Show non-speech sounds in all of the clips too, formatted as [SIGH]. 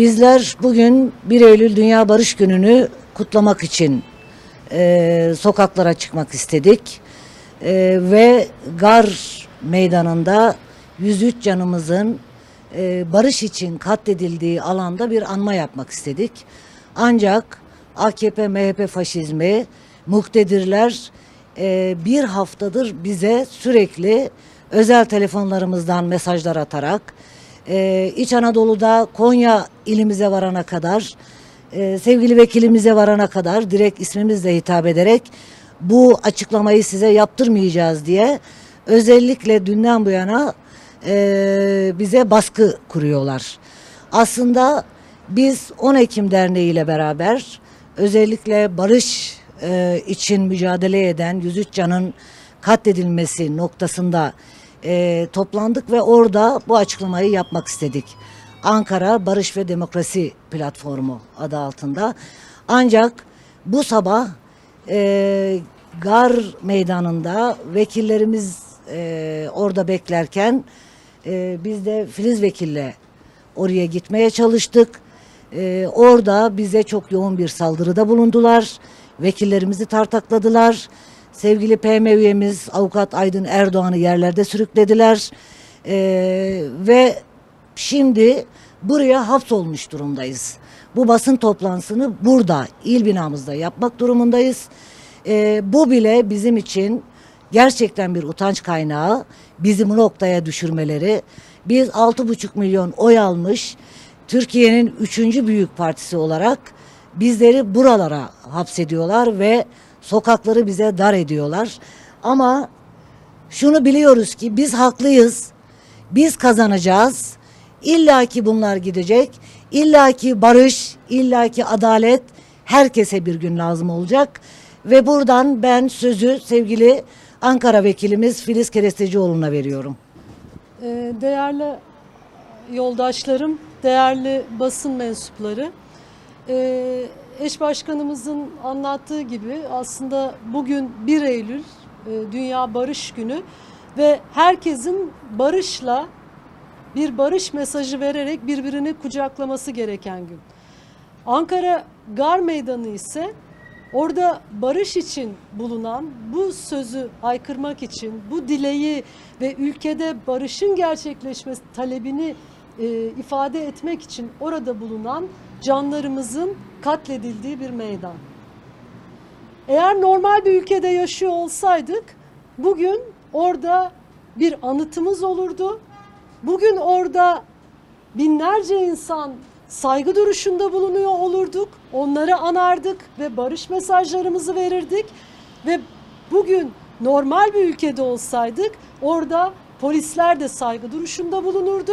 Bizler bugün 1 Eylül Dünya Barış Günü'nü kutlamak için e, sokaklara çıkmak istedik. E, ve Gar Meydanı'nda 103 canımızın e, barış için katledildiği alanda bir anma yapmak istedik. Ancak AKP, MHP faşizmi, muktedirler e, bir haftadır bize sürekli özel telefonlarımızdan mesajlar atarak e, İç Anadolu'da Konya ilimize varana kadar e, sevgili vekilimize varana kadar direkt ismimizle hitap ederek bu açıklamayı size yaptırmayacağız diye özellikle dünden bu yana e, bize baskı kuruyorlar. Aslında biz 10 Ekim Derneği ile beraber özellikle barış e, için mücadele eden 103 canın katledilmesi noktasında e, toplandık ve orada bu açıklamayı yapmak istedik. Ankara Barış ve Demokrasi Platformu adı altında. Ancak bu sabah e, Gar Meydanı'nda vekillerimiz e, orada beklerken e, biz de Filiz Vekil'le oraya gitmeye çalıştık. E, orada bize çok yoğun bir saldırıda bulundular. Vekillerimizi tartakladılar. Sevgili PM üyemiz avukat Aydın Erdoğan'ı yerlerde sürüklediler. E, ve şimdi buraya hapsolmuş durumdayız. Bu basın toplantısını burada, il binamızda yapmak durumundayız. E, bu bile bizim için gerçekten bir utanç kaynağı. Bizi bu noktaya düşürmeleri. Biz 6,5 milyon oy almış Türkiye'nin üçüncü büyük partisi olarak bizleri buralara hapsediyorlar ve sokakları bize dar ediyorlar. Ama şunu biliyoruz ki biz haklıyız. Biz kazanacağız. İlla ki bunlar gidecek. İlla ki barış, illa ki adalet herkese bir gün lazım olacak. Ve buradan ben sözü sevgili Ankara vekilimiz Filiz Kerestecioğlu'na veriyorum. Ee, Değerli yoldaşlarım, değerli basın mensupları, ee, eş başkanımızın anlattığı gibi aslında bugün 1 Eylül e, Dünya Barış Günü ve herkesin barışla bir barış mesajı vererek birbirini kucaklaması gereken gün. Ankara Gar Meydanı ise orada barış için bulunan bu sözü haykırmak için, bu dileği ve ülkede barışın gerçekleşmesi talebini e, ifade etmek için orada bulunan canlarımızın katledildiği bir meydan. Eğer normal bir ülkede yaşıyor olsaydık bugün orada bir anıtımız olurdu. Bugün orada binlerce insan saygı duruşunda bulunuyor olurduk. Onları anardık ve barış mesajlarımızı verirdik. Ve bugün normal bir ülkede olsaydık orada polisler de saygı duruşunda bulunurdu.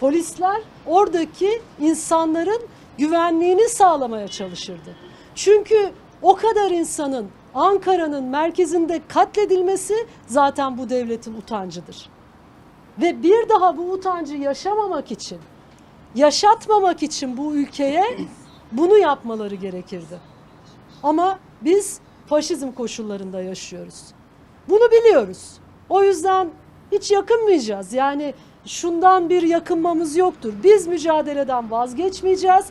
Polisler oradaki insanların güvenliğini sağlamaya çalışırdı. Çünkü o kadar insanın Ankara'nın merkezinde katledilmesi zaten bu devletin utancıdır. Ve bir daha bu utancı yaşamamak için, yaşatmamak için bu ülkeye bunu yapmaları gerekirdi. Ama biz faşizm koşullarında yaşıyoruz. Bunu biliyoruz. O yüzden hiç yakınmayacağız. Yani şundan bir yakınmamız yoktur. Biz mücadeleden vazgeçmeyeceğiz.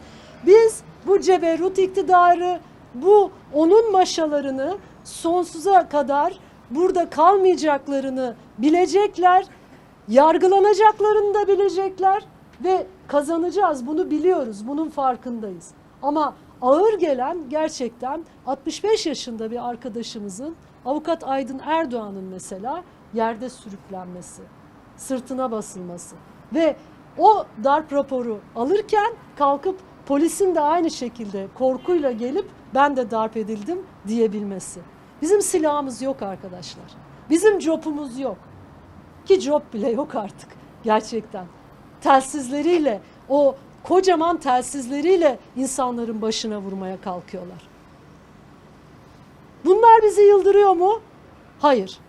Biz bu ceberrut iktidarı, bu onun maşalarını sonsuza kadar burada kalmayacaklarını bilecekler, yargılanacaklarını da bilecekler ve kazanacağız. Bunu biliyoruz, bunun farkındayız. Ama ağır gelen gerçekten 65 yaşında bir arkadaşımızın avukat Aydın Erdoğan'ın mesela yerde sürüklenmesi, sırtına basılması ve o darp raporu alırken kalkıp polisin de aynı şekilde korkuyla gelip ben de darp edildim diyebilmesi. Bizim silahımız yok arkadaşlar. Bizim copumuz yok. Ki cop bile yok artık gerçekten. Telsizleriyle o kocaman telsizleriyle insanların başına vurmaya kalkıyorlar. Bunlar bizi yıldırıyor mu? Hayır.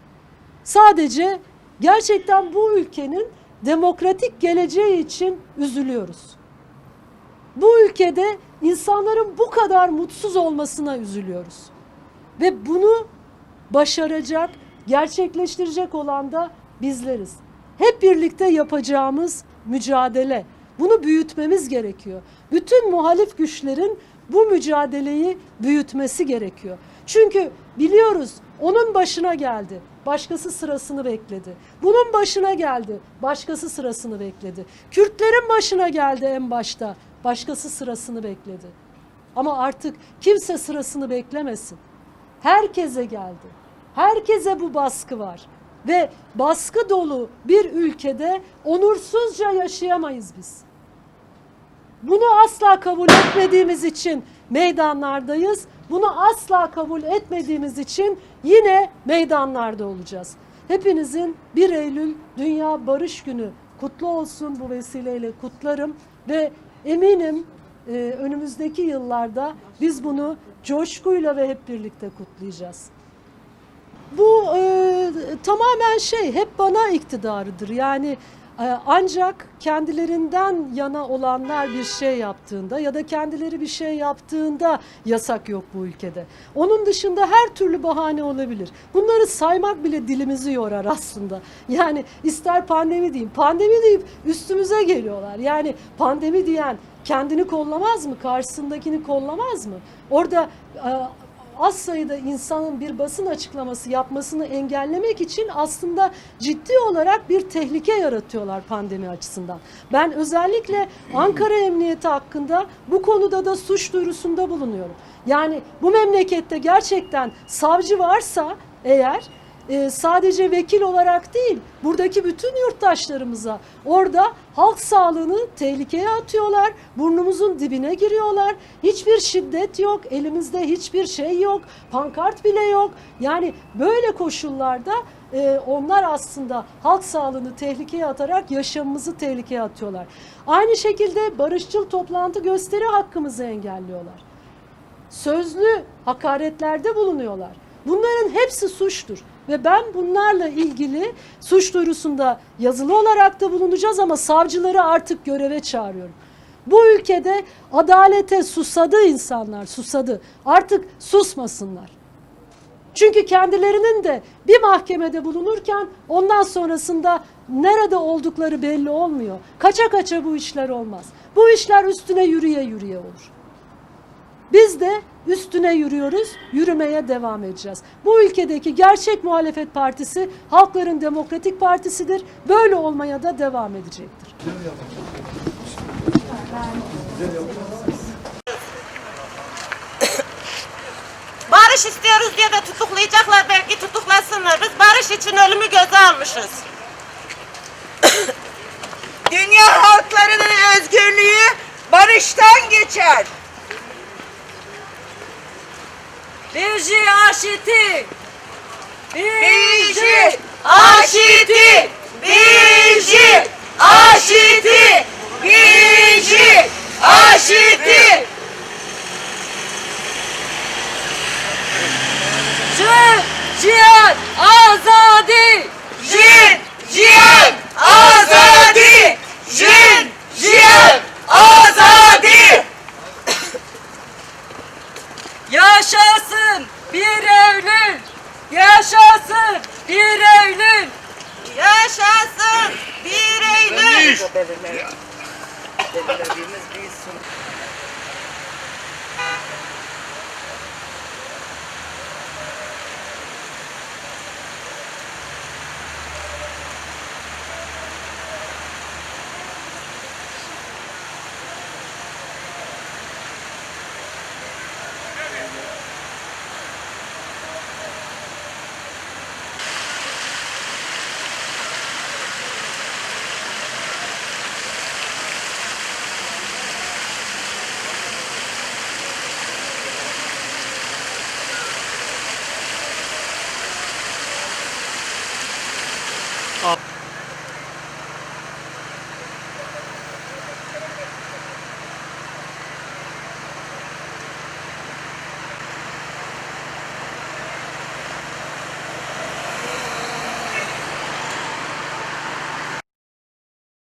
Sadece gerçekten bu ülkenin demokratik geleceği için üzülüyoruz. Bu ülkede insanların bu kadar mutsuz olmasına üzülüyoruz. Ve bunu başaracak, gerçekleştirecek olan da bizleriz. Hep birlikte yapacağımız mücadele, bunu büyütmemiz gerekiyor. Bütün muhalif güçlerin bu mücadeleyi büyütmesi gerekiyor. Çünkü biliyoruz onun başına geldi. Başkası sırasını bekledi. Bunun başına geldi. Başkası sırasını bekledi. Kürtlerin başına geldi en başta. Başkası sırasını bekledi. Ama artık kimse sırasını beklemesin. Herkese geldi. Herkese bu baskı var. Ve baskı dolu bir ülkede onursuzca yaşayamayız biz. Bunu asla kabul etmediğimiz için meydanlardayız. Bunu asla kabul etmediğimiz için yine meydanlarda olacağız. Hepinizin 1 Eylül Dünya Barış Günü kutlu olsun bu vesileyle kutlarım ve eminim e, önümüzdeki yıllarda biz bunu coşkuyla ve hep birlikte kutlayacağız. Bu e, tamamen şey hep bana iktidarıdır. Yani ancak kendilerinden yana olanlar bir şey yaptığında ya da kendileri bir şey yaptığında yasak yok bu ülkede. Onun dışında her türlü bahane olabilir. Bunları saymak bile dilimizi yorar aslında. Yani ister pandemi diyeyim. Pandemi deyip üstümüze geliyorlar. Yani pandemi diyen kendini kollamaz mı? Karşısındakini kollamaz mı? Orada e, az sayıda insanın bir basın açıklaması yapmasını engellemek için aslında ciddi olarak bir tehlike yaratıyorlar pandemi açısından. Ben özellikle Ankara Emniyeti hakkında bu konuda da suç duyurusunda bulunuyorum. Yani bu memlekette gerçekten savcı varsa eğer e, sadece vekil olarak değil buradaki bütün yurttaşlarımıza orada halk sağlığını tehlikeye atıyorlar. Burnumuzun dibine giriyorlar. Hiçbir şiddet yok. Elimizde hiçbir şey yok. Pankart bile yok. Yani böyle koşullarda e, onlar aslında halk sağlığını tehlikeye atarak yaşamımızı tehlikeye atıyorlar. Aynı şekilde barışçıl toplantı gösteri hakkımızı engelliyorlar sözlü hakaretlerde bulunuyorlar. Bunların hepsi suçtur ve ben bunlarla ilgili suç duyurusunda yazılı olarak da bulunacağız ama savcıları artık göreve çağırıyorum. Bu ülkede adalete susadı insanlar, susadı. Artık susmasınlar. Çünkü kendilerinin de bir mahkemede bulunurken ondan sonrasında nerede oldukları belli olmuyor. Kaça kaça bu işler olmaz. Bu işler üstüne yürüye yürüye olur. Biz de üstüne yürüyoruz, yürümeye devam edeceğiz. Bu ülkedeki gerçek muhalefet partisi Halkların Demokratik Partisi'dir. Böyle olmaya da devam edecektir. [COUGHS] Barış istiyoruz diye de tutuklayacaklar belki tutuklasınlar. Biz barış için ölümü göze almışız. [COUGHS] Dünya halklarının özgürlüğü barıştan geçer. Birci aşiti. Birci, aşiti, birci, Eylül. up.